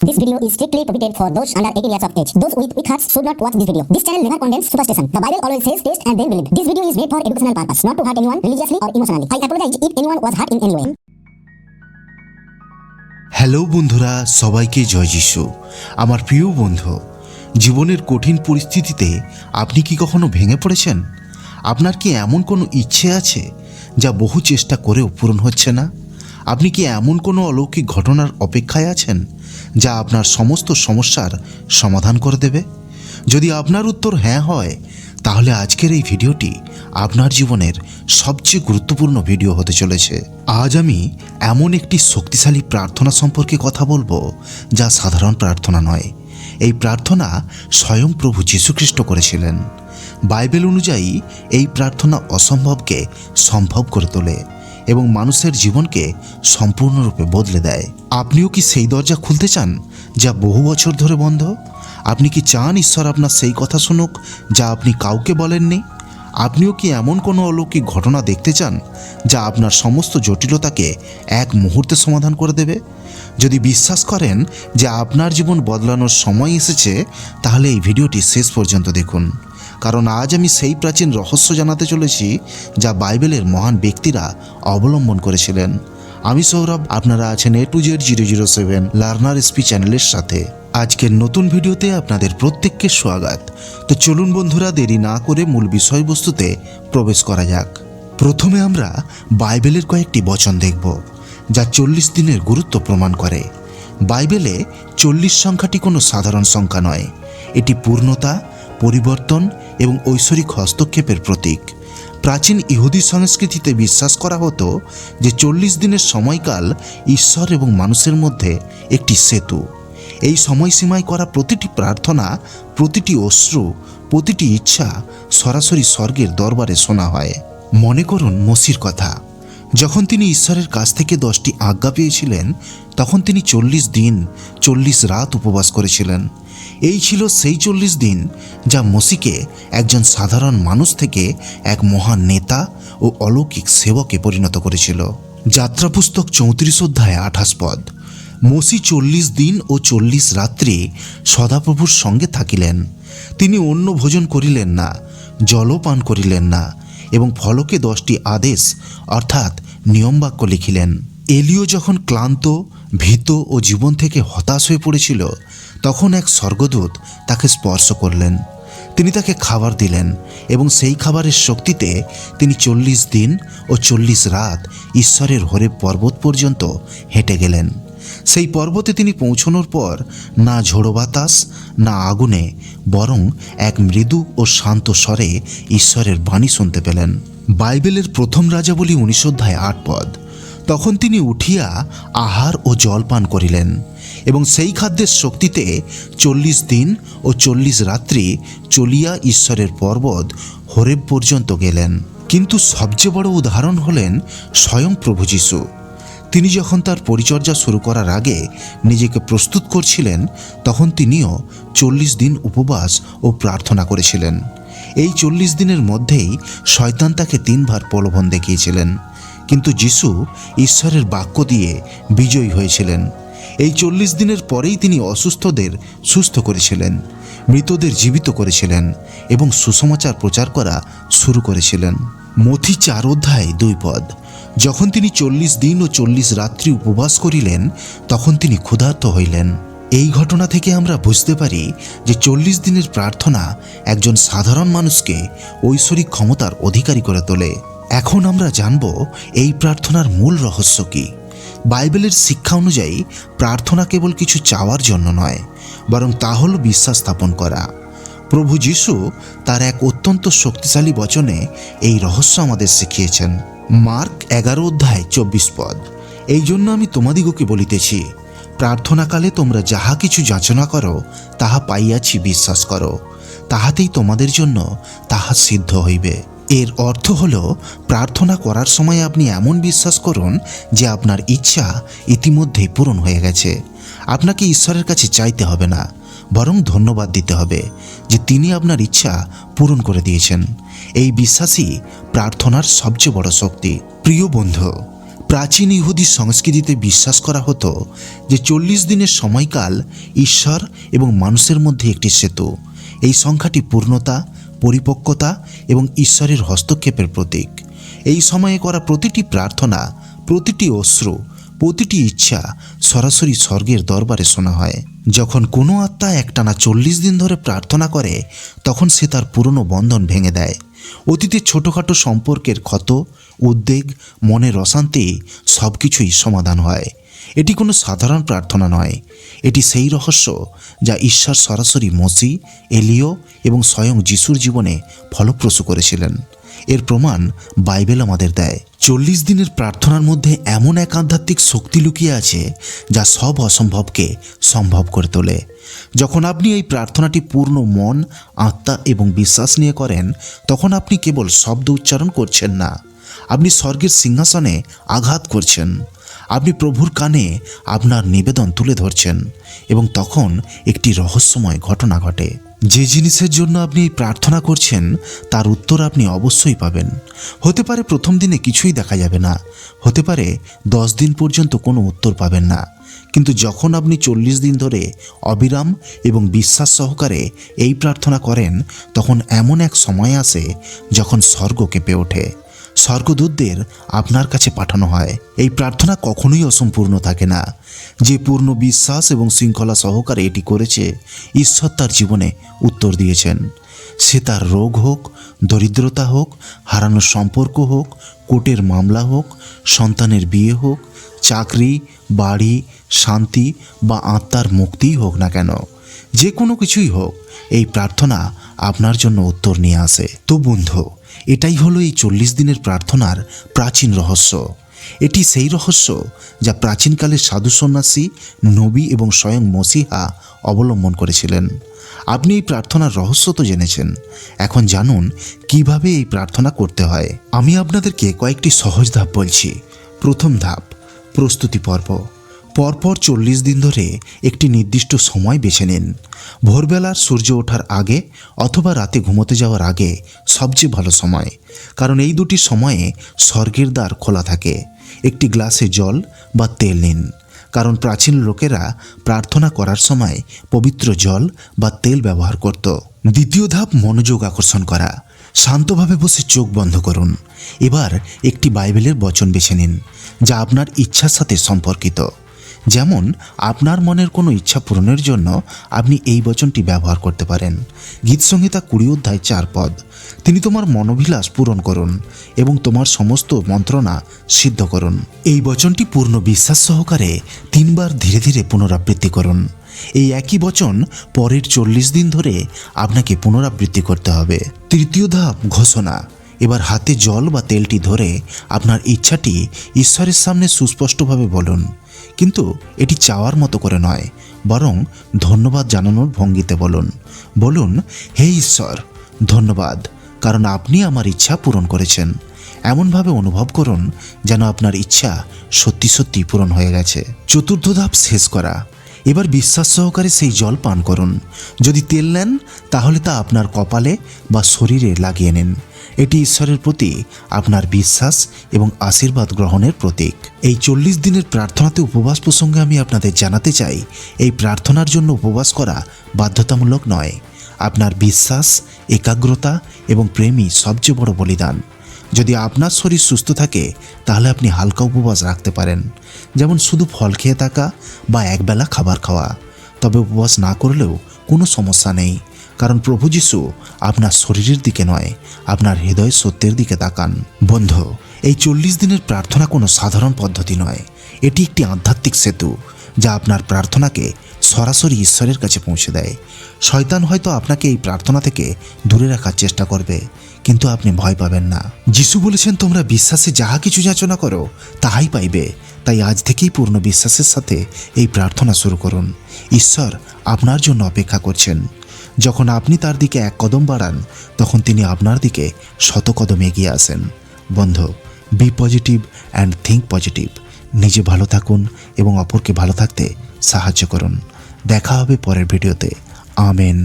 This video is strictly prohibited for those under 18 years of age. Those with weak hearts should not watch this video. This channel never condemns superstition. The Bible always says taste and then believe. This video is made for educational purpose, not to hurt anyone religiously or emotionally. I apologize if anyone was hurt in any way. Hello বন্ধুরা সবাইকে জয় যিশু আমার প্রিয় বন্ধু জীবনের কঠিন পরিস্থিতিতে আপনি কি কখনো ভেঙে পড়েছেন আপনার কি এমন কোনো ইচ্ছে আছে যা বহু চেষ্টা করেও পূরণ হচ্ছে না আপনি কি এমন কোনো অলৌকিক ঘটনার অপেক্ষায় আছেন যা আপনার সমস্ত সমস্যার সমাধান করে দেবে? যদি আপনার উত্তর হ্যাঁ হয়, তাহলে আজকের এই ভিডিওটি আপনার জীবনের সবচেয়ে গুরুত্বপূর্ণ ভিডিও হতে চলেছে। আজ আমি এমন একটি শক্তিশালী প্রার্থনা সম্পর্কে কথা বলব, যা সাধারণ প্রার্থনা নয়। এই প্রার্থনা স্বয়ং প্রভু যীশুখ্রিস্ট করেছিলেন। বাইবেল অনুযায়ী এই প্রার্থনা অসম্ভবকে সম্ভব করে তোলে। এবং মানুষের জীবনকে সম্পূর্ণরূপে বদলে দেয়। আপনিও কি সেই দরজা খুলতে চান, যা বহু বছর ধরে বন্ধ? আপনি কি চান ঈশ্বর আপনার সেই কথা শুনুক, যা আপনি কাউকে বলেননি? আপনিও কি এমন কোনো অলৌকিক ঘটনা দেখতে চান, যা আপনার সমস্ত জটিলতাকে এক মুহূর্তে সমাধান করে দেবে? যদি বিশ্বাস করেন যে আপনার জীবন বদলানোর সময় এসেছে, তাহলে এই ভিডিওটি শেষ পর্যন্ত দেখুন। কারণ আজ আমি সেই প্রাচীন রহস্য জানাতে চলেছি যা বাইবেলের মহান ব্যক্তিরা অবলম্বন করেছিলেন। আমি সৌরভ, আপনারা আছেন A to Z zero zero seven learner SP চ্যানেলের সাথে। আজকের নতুন ভিডিওতে আপনাদের প্রত্যেককে স্বাগত। তো চলুন বন্ধুরা, দেরি না করে মূল বিষয়বস্তুতে প্রবেশ করা যাক। প্রথমে আমরা বাইবেলের কয়েকটি বচন দেখব, যা চল্লিশ দিনের গুরুত্ব প্রমাণ করে। বাইবেলে চল্লিশ সংখ্যাটি কোনো সাধারণ সংখ্যা নয়। এটি পূর্ণতা পরিবর্তন এবং ঐশ্বরিক হস্তক্ষেপের প্রতীক। প্রাচীন ইহুদি সংস্কৃতিতে বিশ্বাস করা হতো যে চল্লিশ দিনের সময়কাল ঈশ্বর এবং মানুষের মধ্যে একটি সেতু। এই সময়সীমায় করা প্রতিটি প্রার্থনা, প্রতিটি অশ্রু, প্রতিটি ইচ্ছা সরাসরি স্বর্গের দরবারে শোনা হয়। মনে করুন মসির কথা। যখন তিনি ঈশ্বরের কাছ থেকে দশটি আজ্ঞা পেয়েছিলেন, তখন তিনি চল্লিশ দিন, চল্লিশ রাত উপবাস করেছিলেন। এই ছিল সেই চল্লিশ দিন, যা মসিকে একজন সাধারণ মানুষ থেকে এক মহান নেতা ও অলৌকিক সেবকে পরিণত করেছিল। যাত্রা পুস্তক চৌত্রিশ অধ্যায় আঠাশ পদ। মসি চল্লিশ দিন ও চল্লিশ রাত্রি সদাপ্রভুর সঙ্গে থাকিলেন। তিনি অন্য ভোজন করিলেন না, জলও পান করিলেন না এবং ফলকে দশটি আদেশ, অর্থাৎ নিয়মবাক্য লিখিলেন। এলিও যখন ক্লান্ত, ভীত ও জীবন থেকে হতাশ হয়ে পড়েছিল তখন এক স্বর্গদূত তাকে স্পর্শ করলেন। তিনি তাকে খাবার দিলেন এবং সেই খাবারের শক্তিতে তিনি চল্লিশ দিন ও চল্লিশ রাত ঈশ্বরের হরে পর্বত পর্যন্ত হেঁটে গেলেন। সেই পর্বতে তিনি পৌঁছনোর পর না ঝোড়ো বাতাস, না আগুনে, বরং এক মৃদু ও শান্ত স্বরে ঈশ্বরের বাণী শুনতে পেলেন। বাইবেলের প্রথম রাজাবলী উনিশ অধ্যায় আট পদ। তখন তিনি উঠিয়া আহার ও জল পান করিলেন এবং সেই খাদ্যের শক্তিতে চল্লিশ দিন ও চল্লিশ রাত্রি চলিয়া ঈশ্বরের পর্বত হরেব পর্যন্ত গেলেন। কিন্তু সবচেয়ে বড় উদাহরণ হলেন স্বয়ং প্রভু যীশু। তিনি যখন তার পরিচর্যা শুরু করার আগে নিজেকে প্রস্তুত করছিলেন, তখন তিনিও চল্লিশ দিন উপবাস ও প্রার্থনা করেছিলেন। এই চল্লিশ দিনের মধ্যেই শয়তান তাকে তিনবার প্রলোভন দেখিয়েছিলেন। কিন্তু যিশু ঈশ্বরের বাক্য দিয়ে বিজয়ী হয়েছিলেন। এই চল্লিশ দিনের পরেই তিনি অসুস্থদের সুস্থ করেছিলেন, মৃতদের জীবিত করেছিলেন এবং সুসমাচার প্রচার করা শুরু করেছিলেন। মথি চার অধ্যায় দুই পদ। যখন তিনি চল্লিশ দিন ও চল্লিশ রাত্রি উপবাস করিলেন, তখন তিনি ক্ষুধার্ত হইলেন। এই ঘটনা থেকে আমরা বুঝতে পারি যে চল্লিশ দিনের প্রার্থনা একজন সাধারণ মানুষকে ঐশ্বরিক ক্ষমতার অধিকারী করে তোলে। এখন আমরা জানব এই প্রার্থনার মূল রহস্য কী। বাইবেলের শিক্ষা অনুযায়ী প্রার্থনা কেবল কিছু চাওয়ার জন্য নয়, বরং তা হল বিশ্বাস স্থাপন করা। প্রভু যিশু তার এক অত্যন্ত শক্তিশালী বচনে এই রহস্য আমাদের শিখিয়েছেন। মার্ক এগারো অধ্যায় চব্বিশ পদ। এই জন্য আমি তোমাদিগকে বলিতেছি, প্রার্থনাকালে তোমরা যাহা কিছু যাচনা করো, তাহা পাইয়াছি বিশ্বাস করো। তাহাতেই তোমাদের জন্য তাহা সিদ্ধ হইবে। এর অর্থ হল, প্রার্থনা করার সময় আপনি এমন বিশ্বাস করুন যে আপনার ইচ্ছা ইতিমধ্যেই পূরণ হয়ে গেছে। আপনাকে ঈশ্বরের কাছে চাইতে হবে না, বরং ধন্যবাদ দিতে হবে যে তিনি আপনার ইচ্ছা পূরণ করে দিয়েছেন। এই বিশ্বাসই প্রার্থনার সবচেয়ে বড় শক্তি। প্রিয় বন্ধু, প্রাচীন ইহুদি সংস্কৃতিতে বিশ্বাস করা হতো যে চল্লিশ দিনের সময়কাল ঈশ্বর এবং মানুষের মধ্যে একটি সেতু। এই সংখ্যাটি পূর্ণতা পরিপক্কতা এবং ঈশ্বরের হস্তক্ষেপের প্রতীক। এই সময়ে করা প্রতিটি প্রার্থনা, প্রতিটি অশ্রু, প্রতিটি ইচ্ছা সরাসরি স্বর্গের দরবারে শোনা হয়। যখন কোনো আত্মা একটানা চল্লিশ দিন ধরে প্রার্থনা করে, তখন সে তার পুরনো বন্ধন ভেঙে দেয়। অতীতের ছোটোখাটো সম্পর্কের ক্ষত, উদ্বেগ, মনের অশান্তি সব কিছুই সমাধান হয়। এটি কোনো সাধারণ প্রার্থনা নয়। এটি সেই রহস্য যা ঈশ্বর সরাসরি মসি, এলিও এবং স্বয়ং যিশুর জীবনে ফলপ্রসূ করেছিলেন। এর প্রমাণ বাইবেল আমাদের দেয়। চল্লিশ দিনের প্রার্থনার মধ্যে এমন এক আধ্যাত্মিক শক্তি লুকিয়ে আছে যা সব অসম্ভবকে সম্ভব করে তোলে। যখন আপনি এই প্রার্থনাটি পূর্ণ মন, আত্মা এবং বিশ্বাস নিয়ে করেন, তখন আপনি কেবল শব্দ উচ্চারণ করছেন না। আপনি স্বর্গের সিংহাসনে আঘাত করছেন। আপনি প্রভুর কানে আপনার নিবেদন তুলে ধরছেন এবং তখন একটি রহস্যময় ঘটনা ঘটে। যে জিনিসের জন্য আপনি প্রার্থনা করছেন, তার উত্তর আপনি অবশ্যই পাবেন। হতে পারে প্রথম দিনে কিছুই দেখা যাবে না। হতে পারে দশ দিন পর্যন্ত কোনো উত্তর পাবেন না। কিন্তু যখন আপনি চল্লিশ দিন ধরে অবিরাম এবং বিশ্বাস সহকারে এই প্রার্থনা করেন, তখন এমন এক সময় আসে যখন স্বর্গ কেঁপে ওঠে। স্বর্গদূতদের আপনার কাছে পাঠানো হয়। এই প্রার্থনা কখনোই অসম্পূর্ণ থাকে না। যে পূর্ণ বিশ্বাস এবং শৃঙ্খলা সহকারে এটি করেছে, ঈশ্বর তার জীবনে উত্তর দিয়েছেন। সে তার রোগ হোক, দরিদ্রতা হোক, হারানোর সম্পর্ক হোক, কোর্টের মামলা হোক, সন্তানের বিয়ে হোক, চাকরি, বাড়ি, শান্তি বা আত্মার মুক্তিই হোক না কেন, যে কোনো কিছুই হোক, এই প্রার্থনা আপনার জন্য উত্তর নিয়ে আসে। তো বন্ধু এটাই হলো এই চল্লিশ দিনের প্রার্থনার প্রাচীন রহস্য। এটি সেই রহস্য যা প্রাচীনকালের সাধু সন্ন্যাসী, নবী এবং স্বয়ং মসিহা অবলম্বন করেছিলেন। আপনি এই প্রার্থনার রহস্য তো জেনেছেন। এখন জানুন, কীভাবে এই প্রার্থনা করতে হয়? আমি আপনাদেরকে কয়েকটি সহজ ধাপ বলছি। প্রথম ধাপ, প্রস্তুতি পর্ব। পরপর চল্লিশ দিন ধরে একটি নির্দিষ্ট সময় বেছে নিন। ভোরবেলার সূর্য ওঠার আগে অথবা রাতে ঘুমোতে যাওয়ার আগে সবচেয়ে ভালো সময়, কারণ এই দুটি সময়ে স্বর্গের দ্বার খোলা থাকে। একটি গ্লাসে জল বা তেল নিন, কারণ প্রাচীন লোকেরা প্রার্থনা করার সময় পবিত্র জল বা তেল ব্যবহার করত। দ্বিতীয় ধাপ, মনোযোগ আকর্ষণ করা। শান্তভাবে বসে চোখ বন্ধ করুন। এবার একটি বাইবেলের বচন বেছে নিন, যা আপনার ইচ্ছার সাথে সম্পর্কিত। যেমন আপনার মনের কোনো ইচ্ছা পূরণের জন্য আপনি এই বচনটি ব্যবহার করতে পারেন। গীতসংহিতা কুড়ি অধ্যায় চার পদ। তিনি তোমার মনোবিলাস পূরণ করুন এবং তোমার সমস্ত মন্ত্রণা সিদ্ধ করুন। এই বচনটি পূর্ণ বিশ্বাস সহকারে তিনবার ধীরে ধীরে পুনরাবৃত্তি করুন। এই একই বচন পরের চল্লিশ দিন ধরে আপনাকে পুনরাবৃত্তি করতে হবে। তৃতীয় ধাপ ঘোষণা। এবার হাতে জল বা তেলটি ধরে আপনার ইচ্ছাটি ঈশ্বরের সামনে সুস্পষ্টভাবে বলুন। কিন্তু এটি চাওয়ার মতো করে নয়, বরং ধন্যবাদ জানানোর ভঙ্গিতে বলুন। বলুন, হে ঈশ্বর, ধন্যবাদ, কারণ আপনি আমার ইচ্ছা পূরণ করেছেন। এমনভাবে অনুভব করুন যেন আপনার ইচ্ছা সত্যি সত্যি পূরণ হয়ে গেছে। চতুর্থ ধাপ শেষ করা। এবার বিশ্বাস সহকারে সেই জল পান করুন। যদি তেল নেন, তাহলে তা আপনার কপালে বা শরীরে লাগিয়ে নিন। এটি ঈশ্বরের প্রতি আপনার বিশ্বাস এবং আশীর্বাদ গ্রহণের প্রতীক। এই চল্লিশ দিনের প্রার্থনাতে উপবাস প্রসঙ্গে আমি আপনাদের জানাতে চাই, এই প্রার্থনার জন্য উপবাস করা বাধ্যতামূলক নয়। আপনার বিশ্বাস, একাগ্রতা এবং প্রেমই সবচেয়ে বড় বলিদান। যদি আপনার শরীর সুস্থ থাকে, তাহলে আপনি হালকা উপবাস রাখতে পারেন। যেমন শুধু ফল খেয়ে থাকা বা একবেলা খাবার খাওয়া। তবে উপবাস না করলেও কোনো সমস্যা নেই। কারণ প্রভু যিশু আপনার শরীরের দিকে নয়, আপনার হৃদয় সত্যের দিকে তাকান। বন্ধু, এই চল্লিশ দিনের প্রার্থনা কোনো সাধারণ পদ্ধতি নয়। এটি একটি আধ্যাত্মিক সেতু, যা আপনার প্রার্থনাকে সরাসরি ঈশ্বরের কাছে পৌঁছে দেয়। শয়তান হয়তো আপনাকে এই প্রার্থনা থেকে দূরে রাখার চেষ্টা করবে, কিন্তু আপনি ভয় পাবেন না। যিশু বলেছেন, তোমরা বিশ্বাসে যাহা কিছু যাচনা করো, তাহাই পাইবে। তাই আজ থেকেই পূর্ণ বিশ্বাসের সাথে এই প্রার্থনা শুরু করুন। ঈশ্বর আপনার জন্য অপেক্ষা করছেন। যখন আপনি তার দিকে এক কদম বাড়ান, তখন তিনি আপনার দিকে শত কদম এগিয়ে আসেন। বন্ধু be positive and think positive নিজে ভালো থাকুন এবং অপরকে ভালো থাকতে সাহায্য করুন। দেখা হবে পরের ভিডিওতে। আমেন।